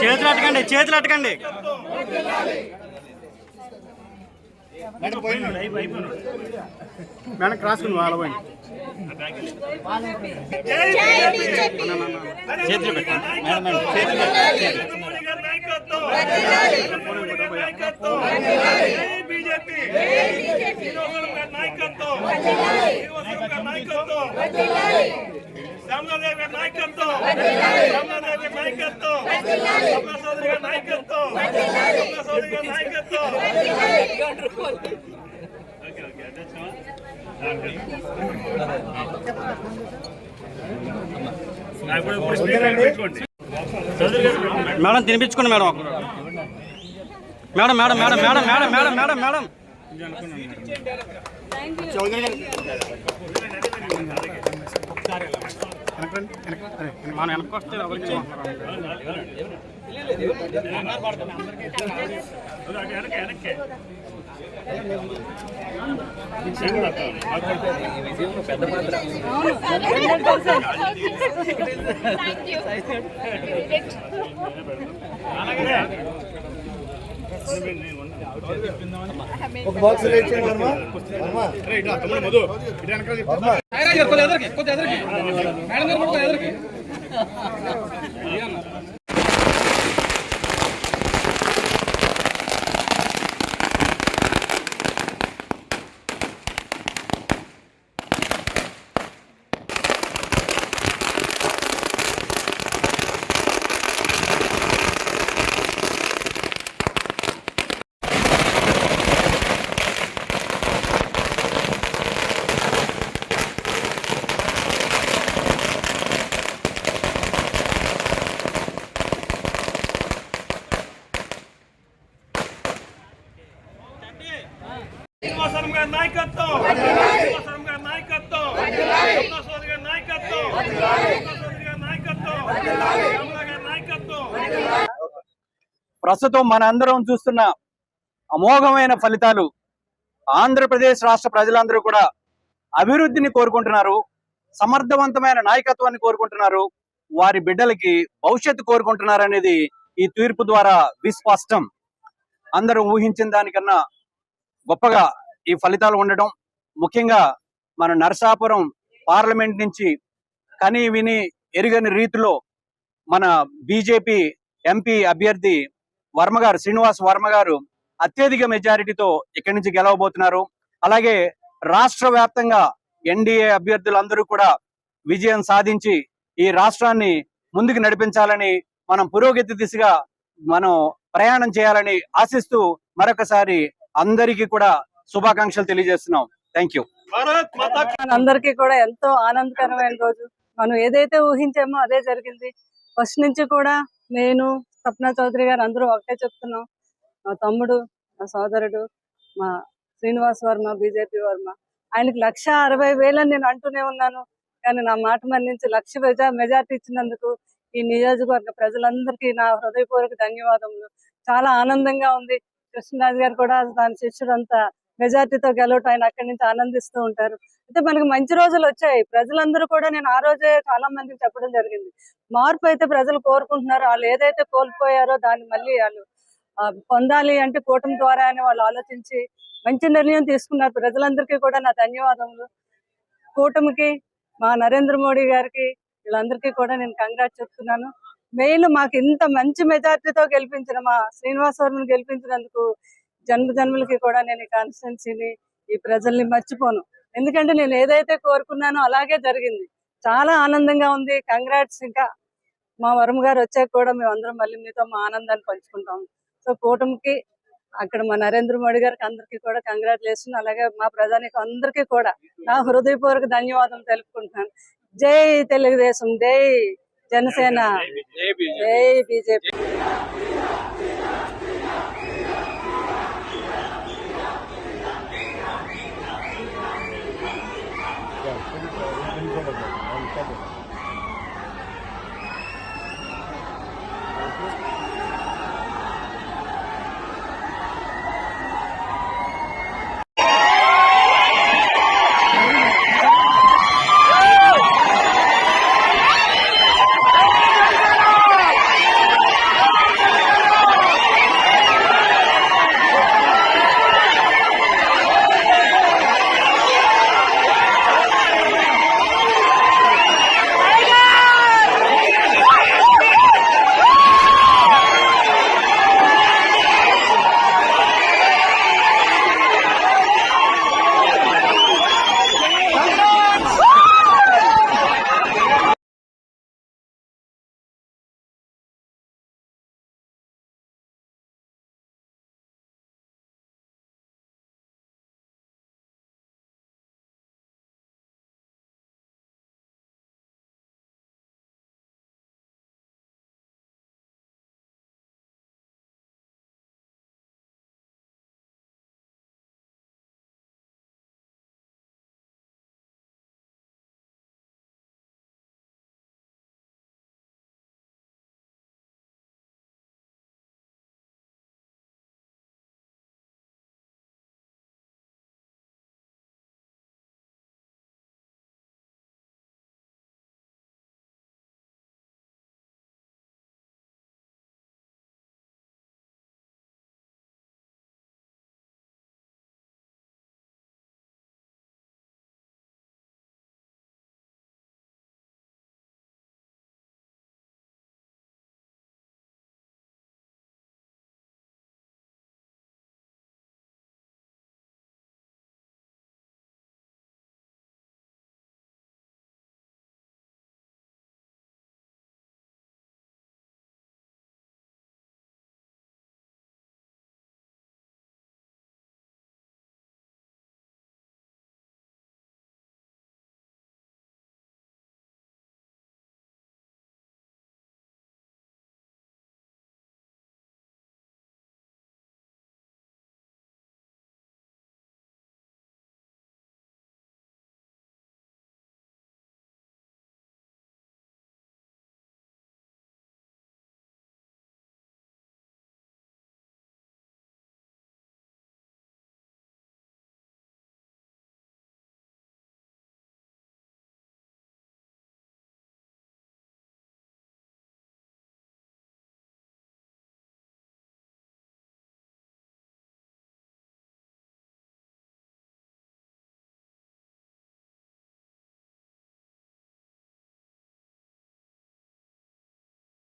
చేతులు అట్టకండి చేతులు అట్టకండి madam cross వాళ్ళ పోయి చేతులు పెట్టండి. మేడం మేడం చేతులు పెట్టండి నాయకత్వం నాయకత్వం బీజేపీ నాయకత్వం నాయకత్వం శ్యామలాదేవి నాయకత్వం శ్యామలాదేవి నాయకత్వం సోదరి నాయకత్వం సోదరి నాయకత్వం ఓకే ఓకే అధ్యక్ష చౌదరి గారు madam తినిపించుకోండి madam. Madam madam madam madam madam madam madam madam. Chaudhary వెనక్కి. పెద్ద పాత్ర ఒక బాక్స్ వర్మ ప్రస్తుతం మనందరం చూస్తున్న అమోఘమైన ఫలితాలు ఆంధ్రప్రదేశ్ రాష్ట్ర ప్రజలందరూ కూడా అభివృద్ధిని కోరుకుంటున్నారు సమర్థవంతమైన నాయకత్వాన్ని కోరుకుంటున్నారు వారి బిడ్డలకి భవిష్యత్తు కోరుకుంటున్నారు అనేది ఈ తీర్పు ద్వారా విస్పష్టం. అందరూ ఊహించిన దానికన్నా గొప్పగా ఈ ఫలితాలు ఉండడం ముఖ్యంగా మన నరసాపురం పార్లమెంట్ నుంచి కని విని ఎరుగని రీతిలో మన బీజేపీ ఎంపీ అభ్యర్థి వర్మ గారు శ్రీనివాస్ వర్మ గారు అత్యధిక మెజారిటీతో ఇక్కడి నుంచి గెలవబోతున్నారు? అలాగే రాష్ట్ర వ్యాప్తంగా ఎన్డీఏ అభ్యర్థులందరూ కూడా విజయం సాధించి ఈ రాష్ట్రాన్ని ముందుకు నడిపించాలని మనం పురోగతి దిశగా మనం ప్రయాణం చేయాలని ఆశిస్తూ మరొకసారి అందరికీ కూడా శుభాకాంక్షలు తెలియజేస్తున్నాం. Thank you. భారత్ మాతా కీ మనందరికీ కూడా ఎంతో ఆనందకరమైన రోజు. మనం ఏదైతే ఊహించామో అదే జరిగింది. ఫస్ట్ నుంచి కూడా నేను సప్న చౌదరి గారు అందరూ ఒకటే చెప్తున్నాం. మా తమ్ముడు మా సోదరుడు మా శ్రీనివాస్ వర్మ బీజేపీ వర్మ. ఆయనకి లక్ష అరవై వేలని నేను అంటూనే ఉన్నాను. కానీ నా మాట మన్నించి లక్ష మెజార్టీ ఇచ్చినందుకు ఈ నియోజకవర్గ ప్రజలందరికీ నా హృదయపూర్వక ధన్యవాదములు. చాలా ఆనందంగా ఉంది. కృష్ణరాజు గారు కూడా దాని శిష్యుడంతా మెజార్టీతో గెలవటం ఆయన అక్కడి నుంచి ఆనందిస్తూ ఉంటారు. అయితే మనకి మంచి రోజులు వచ్చాయి. ప్రజలందరూ కూడా నేను ఆ రోజే చాలా మందికి చెప్పడం జరిగింది. మార్పు అయితే ప్రజలు కోరుకుంటున్నారు. వాళ్ళు ఏదైతే కోల్పోయారో దాన్ని మళ్ళీ వాళ్ళు పొందాలి అంటే కూటమి ద్వారా అని వాళ్ళు ఆలోచించి మంచి నిర్ణయం తీసుకున్నారు. ప్రజలందరికీ కూడా నా ధన్యవాదములు. కూటమికి మా నరేంద్ర మోడీ గారికి వీళ్ళందరికీ కూడా నేను కంగ్రాట్ చెప్తున్నాను. మెయిన్ మాకు ఇంత మంచి మెజార్టీతో గెలిపించిన మా శ్రీనివాసవరం గెలిపించినందుకు జన్మ జన్మలకి కూడా నేను ఈ కాన్స్టిట్యున్సీని ఈ ప్రజల్ని మర్చిపోను. ఎందుకంటే నేను ఏదైతే కోరుకున్నానో అలాగే జరిగింది. చాలా ఆనందంగా ఉంది. కంగ్రాట్స్ ఇంకా. మా వరం గారు వచ్చాక కూడా మేము అందరం మళ్ళీ మీతో మా ఆనందాన్ని పంచుకుంటాం. సో కూటమికి అక్కడ మా నరేంద్ర మోడీ గారికి అందరికీ కూడా కంగ్రాచులేషన్ అలాగే మా ప్రజానికి అందరికీ కూడా నా హృదయపూర్వక ధన్యవాదాలు తెలుపుకుంటున్నాను. జై తెలుగుదేశం. జై జనసేన. జై బీజేపీ